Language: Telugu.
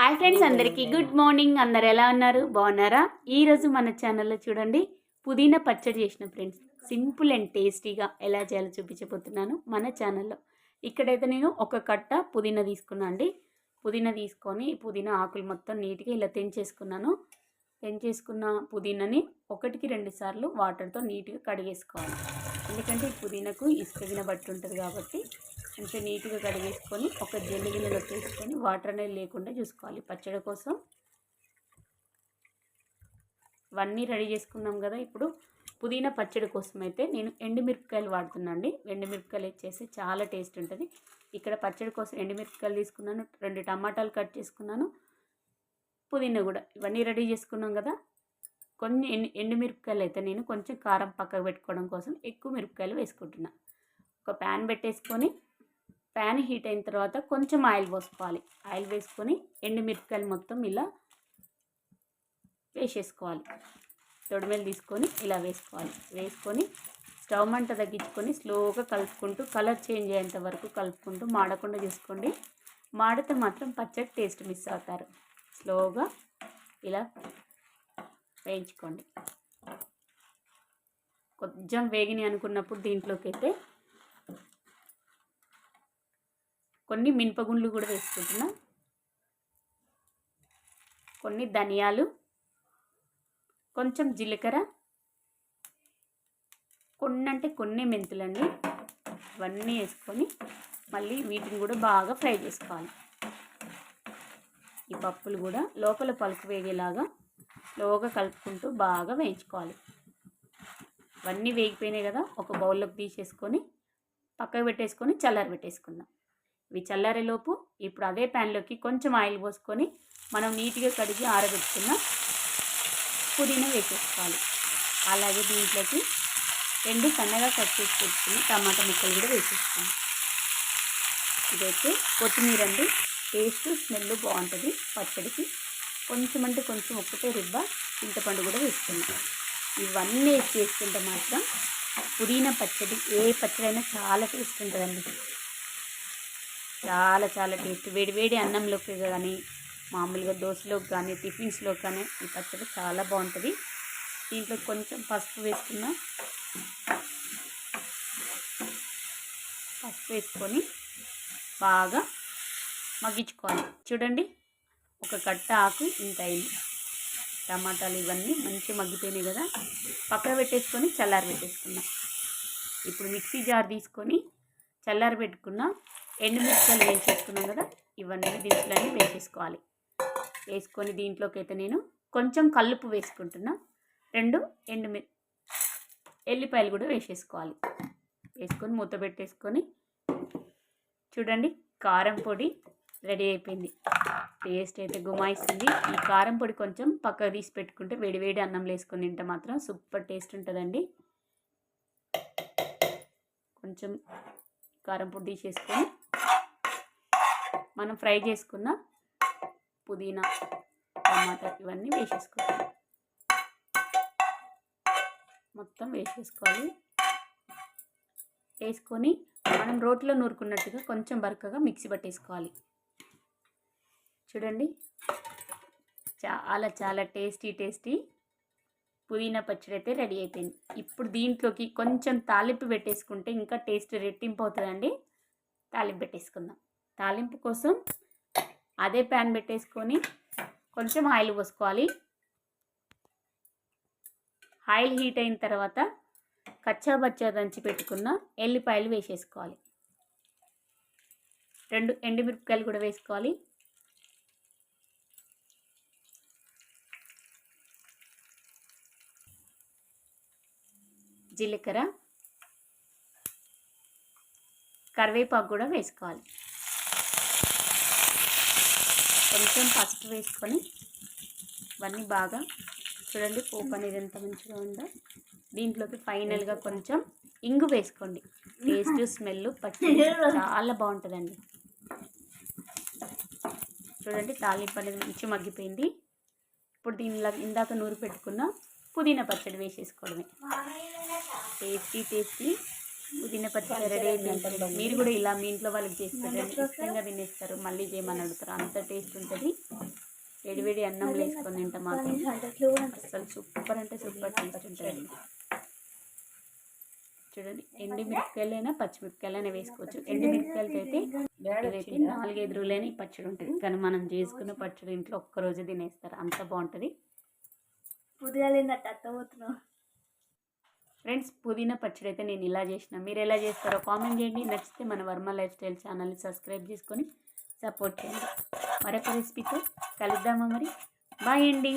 హాయ్ ఫ్రెండ్స్ అందరికీ. గుడ్ మార్నింగ్ అందరు ఎలా ఉన్నారు? బాగున్నారా? ఈరోజు మన ఛానల్లో చూడండి పుదీనా పచ్చడి చేసిన ఫ్రెండ్స్. సింపుల్ అండ్ టేస్టీగా ఎలా చేయాలో చూపించబోతున్నాను మన ఛానల్లో ఇక్కడైతే నేను ఒక కట్ట పుదీనా తీసుకున్నా అండి. పుదీనా తీసుకొని పుదీనా ఆకులు మొత్తం నీట్గా ఇలా తెంచేసుకున్నాను. తెంచేసుకున్న పుదీనాని ఒకటికి రెండు సార్లు వాటర్తో నీట్గా కడిగేసుకోవాలి. ఎందుకంటే ఈ పుదీనాకు ఇసుకగిన బట్టి ఉంటుంది కాబట్టి కొంచెం నీట్గా కడిగేసుకొని ఒక జల్లి గిన్నెలో తీసుకొని వాటర్ అనేది లేకుండా చూసుకోవాలి పచ్చడి కోసం. ఇవన్నీ రెడీ చేసుకున్నాం కదా ఇప్పుడు. పుదీనా పచ్చడి కోసం అయితే నేను ఎండుమిరపకాయలు వాడుతున్నాండి అండి ఎండుమిరపకాయలు ఇచ్చేసి చాలా టేస్ట్ ఉంటుంది. ఇక్కడ పచ్చడి కోసం ఎండుమిరపకాయలు తీసుకున్నాను రెండు టమాటాలు కట్ చేసుకున్నాను పుదీనా కూడా. ఇవన్నీ రెడీ చేసుకున్నాం కదా. కొన్ని ఎండు ఎండుమిరపకాయలు అయితే నేను కొంచెం కారం పక్కకు పెట్టుకోవడం కోసం ఎక్కువ మిరపకాయలు వేసుకుంటున్నాను ఒక ప్యాన్ పెట్టేసుకొని ప్యాన్ హీట్ అయిన తర్వాత కొంచెం ఆయిల్ పోసుకోవాలి. ఆయిల్ వేసుకొని ఎండుమిరపకాయలు మొత్తం ఇలా వేసేసుకోవాలి. తొడిమేలు తీసుకొని ఇలా వేసుకోవాలి. వేసుకొని స్టవ్ మంట తగ్గించుకొని స్లోగా కలుపుకుంటూ కలర్ చేంజ్ అయ్యేంత వరకు కలుపుకుంటూ మాడకుండా చూసుకోండి. మాడితే మాత్రం పచ్చడి టేస్ట్ మిస్ అవుతారు. స్లోగా ఇలా వేయించుకోండి. కొంచెం వేగిని అనుకున్నప్పుడు దీంట్లోకి అయితే కొన్ని మినపగుండ్లు కూడా వేసుకుంటున్నా. కొన్ని ధనియాలు కొంచెం జీలకర్ర కొన్ని అంటే కొన్ని మెంతులండి. ఇవన్నీ వేసుకొని మళ్ళీ వీటిని కూడా బాగా ఫ్రై చేసుకోవాలి. ఈ పప్పులు కూడా లోపల పలుకు వేగేలాగా లోగా కలుపుకుంటూ బాగా వేయించుకోవాలి. ఇవన్నీ వేగిపోయినాయి కదా ఒక బౌల్లోకి తీసేసుకొని పక్కకు పెట్టేసుకొని చల్లారి పెట్టేసుకుందాం ఇవి చల్లారేలోపు ఇప్పుడు అదే ప్యాన్లోకి కొంచెం ఆయిల్ పోసుకొని మనం నీట్గా కడిగి ఆరబెట్టుకున్న పుదీనా వేసేసుకోవాలి. అలాగే దీంట్లోకి రెండు సన్నగా కట్ చేసి పెట్టుకుని టమాటా ముక్కలు కూడా వేసేస్తాం ఇదైతే కొత్తిమీర అండి. టేస్ట్ స్మెల్ బాగుంటుంది. పచ్చడికి కొంచెం అంటే కొంచెం ఒక్కటే రిబ్బ చింతపండు కూడా వేసుకుంటాం ఇవన్నీ వేసి చేసుకుంటే మాత్రం పుదీనా పచ్చడి ఏ పచ్చడి అయినా చాలా టేస్ట్ ఉంటుందండి. చాలా చాలా టేస్ట్. వేడివేడి అన్నంలోకి కానీ మామూలుగా దోశలోకి కానీ టిఫిన్స్లోకి కానీ ఈ పచ్చడి చాలా బాగుంటుంది. దీంట్లో కొంచెం పసుపు వేసుకున్నా పసుపు వేసుకొని బాగా మగ్గించుకోవాలి. చూడండి ఒక కట్ట ఆకు ఇంత అయింది. టమాటాలు ఇవన్నీ మంచిగా మగ్గిపోయినాయి కదా. పక్కన పెట్టేసుకొని చల్లారి పెట్టేసుకున్నాం ఇప్పుడు మిక్సీ జార్ తీసుకొని చల్లారి పెట్టుకున్న ఎండుమిర్చాలు వేసేసుకున్నాం కదా ఇవన్నీ దినుసులన్నీ వేసేసుకోవాలి. వేసుకొని దీంట్లోకి అయితే నేను కొంచెం కల్లుపు వేసుకుంటున్నా. రెండు ఎండుమి ఎల్లిపాయలు కూడా వేసేసుకోవాలి. వేసుకొని మూత పెట్టేసుకొని చూడండి కారం పొడి రెడీ అయిపోయింది. టేస్ట్ అయితే గుమాయిస్తుంది. ఈ కారం పొడి కొంచెం పక్కకు తీసి పెట్టుకుంటే వేడివేడి అన్నంలో వేసుకొని తింటే మాత్రం సూపర్ టేస్ట్ ఉంటుందండి. కొంచెం కారం పొడి తీసేసుకొని మనం ఫ్రై చేసుకున్న పుదీనా టమాటా ఇవన్నీ వేసేసుకోవాలి మొత్తం వేసేసుకోవాలి. వేసుకొని మనం రోట్లో నూరుకున్నట్టుగా కొంచెం బరకగా మిక్సీ పట్టేసుకోవాలి. చూడండి చాలా చాలా టేస్టీ టేస్టీ పుదీనా పచ్చడి అయితే రెడీ అయిపోయింది. ఇప్పుడు దీంట్లోకి కొంచెం తాలింపు పెట్టేసుకుంటే ఇంకా టేస్ట్ రెట్టింపు అవుతుందండి. తాలింపు పెట్టేసుకుందాం. తాలింపు కోసం అదే ప్యాన్ పెట్టేసుకొని కొంచెం ఆయిల్ పోసుకోవాలి. ఆయిల్ హీట్ అయిన తర్వాత కచ్చా బచ్చా దంచి పెట్టుకున్న ఎల్లిపాయలు వేసేసుకోవాలి. రెండు ఎండుమిరపకాయలు కూడా వేసుకోవాలి. జీలకర్ర కరివేపాకు కూడా వేసుకోవాలి. కొంచెం పసుపు వేసుకొని ఇవన్నీ బాగా చూడండి పోపు అనేది ఎంత మంచిగా ఉందో. దీంట్లోకి ఫైనల్గా కొంచెం ఇంగు వేసుకోండి. టేస్ట్ స్మెల్ పచ్చడి చాలా బాగుంటుందండి. చూడండి తాలింపు అనేది మంచి మగ్గిపోయింది. ఇప్పుడు దీనిలో ఇందాక నూరు పెట్టుకున్న పుదీనా పచ్చడి వేసేసుకోవడమే. Tasty tasty. పుదీనా పచ్చడి రెడీ మీరు కూడా ఇలా మీ ఇంట్లో వాళ్ళకి చేసి పెట్టండి. ఇష్టంగా తినేస్తారు. మళ్ళీ చేయమని అడుగుతారు. అంత టేస్ట్ ఉంటుంది. వేడివేడి అన్నం వేసుకొని తింటాం మాత్రం అసలు సూపర్ అంటే సూపర్ టేస్ట్ ఉంటుంది చూడండి. ఎండి మిరపకాయలైనా పచ్చిమిరపకాయలైనా వేసుకోవచ్చు. ఎండి మిరపకాయలతో అయితే ఇదైతే నాలుగైదు రోజులైనా ఈ పచ్చడి ఉంటుంది. కానీ మనం చేసుకున్న పచ్చడి ఇంట్లో ఒక్క రోజు తినేస్తారు. అంత బాగుంటుంది. పుదిగాలేందట అత్తపోతున్నావు ఫ్రెండ్స్ పుదీనా పచ్చడి అయితే నేను ఇలా చేసిన. మీరు ఎలా చేస్తారో కామెంట్ చేయండి. నచ్చితే మన వర్మ లైఫ్ స్టైల్ ఛానల్ని సబ్స్క్రైబ్ చేసుకొని సపోర్ట్ చేయండి. మరొక రెసిపీతో కలుద్దామా మరి? బాయ్ అండి.